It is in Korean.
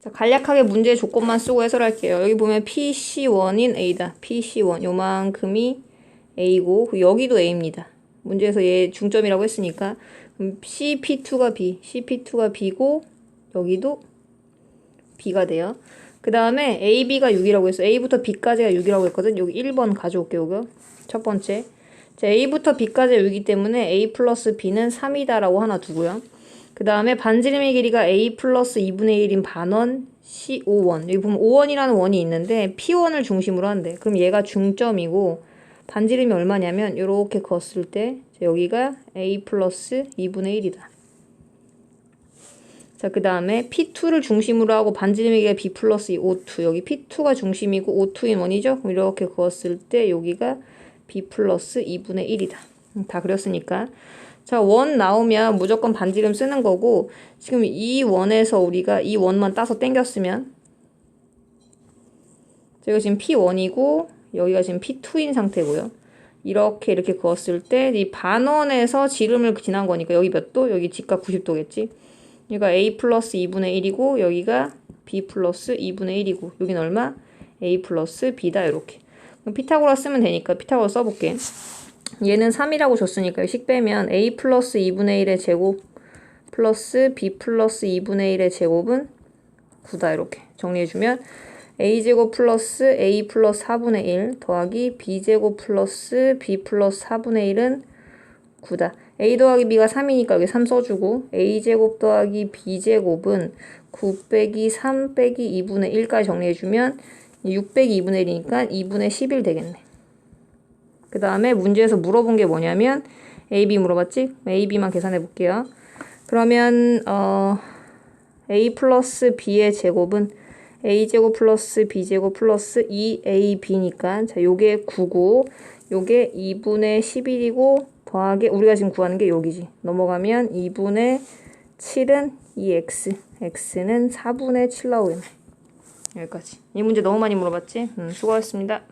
자, 간략하게 문제의 조건만 쓰고 해설할게요. 여기 보면 PC1인 A다. PC1. 요만큼이 A고, 여기도 A입니다. 문제에서 얘 중점이라고 했으니까. 그럼 CP2가 B, CP2가 B고, 여기도 B가 돼요. 그 다음에 AB가 6이라고 했어. A부터 B까지가 6이라고 했거든. 여기 1번 가져올게요, 이거. 첫 번째. 자, A부터 B까지가 6이기 때문에 A 플러스 B는 3이다라고 하나 두고요. 그 다음에 반지름의 길이가 A 플러스 2분의 1인 반원 C5원. 여기 보면 5원이라는 원이 있는데 P1을 중심으로 한대. 그럼 얘가 중점이고 반지름이 얼마냐면 이렇게 그었을 때 여기가 A 플러스 2분의 1이다. 자, 그 다음에 P2를 중심으로 하고 반지름의 길이가 B 플러스 O2. 여기 P2가 중심이고 O2인 원이죠? 그럼 이렇게 그었을 때 여기가 B 플러스 2분의 1이다. 음, 다 그렸으니까. 자, 원 나오면 무조건 반지름 쓰는 거고, 지금 이 원에서 우리가 이 원만 따서 땡겼으면, 저희가 지금 P1이고, 여기가 지금 P2인 상태고요. 이렇게 이렇게 그었을 때, 이 반원에서 지름을 지난 거니까, 여기 몇 도? 여기 직각 90도겠지? 여기가 A 플러스 2분의 1이고, 여기가 B 플러스 2분의 1이고, 여긴 얼마? A 플러스 B다, 이렇게. 그럼 피타고라 쓰면 되니까, 피타고라 써볼게. 얘는 3이라고 줬으니까 식 빼면 a 플러스 2분의 1의 제곱 플러스 b 플러스 2분의 1의 제곱은 9다 이렇게 정리해주면 a제곱 플러스 a 플러스 4분의 1 더하기 b제곱 플러스 b 플러스 4분의 1은 9다. a 더하기 b가 3이니까 여기 3 써주고 a제곱 더하기 b제곱은 9 빼기 3 빼기 2분의 1까지 정리해주면 6 빼기 2분의 1이니까 2분의 11 되겠네. 그 다음에 문제에서 물어본 게 뭐냐면 A, B 물어봤지? A, B만 계산해 볼게요. 그러면 어, A 플러스 B의 제곱은 A제곱 플러스 B제곱 플러스 2AB니까 자 요게 9고 요게 2분의 11이고 더하기 우리가 지금 구하는 게 여기지. 넘어가면 2분의 7은 2x x는 4분의 7 나오겠네. 여기까지. 이 문제 너무 많이 물어봤지? 음, 수고하셨습니다.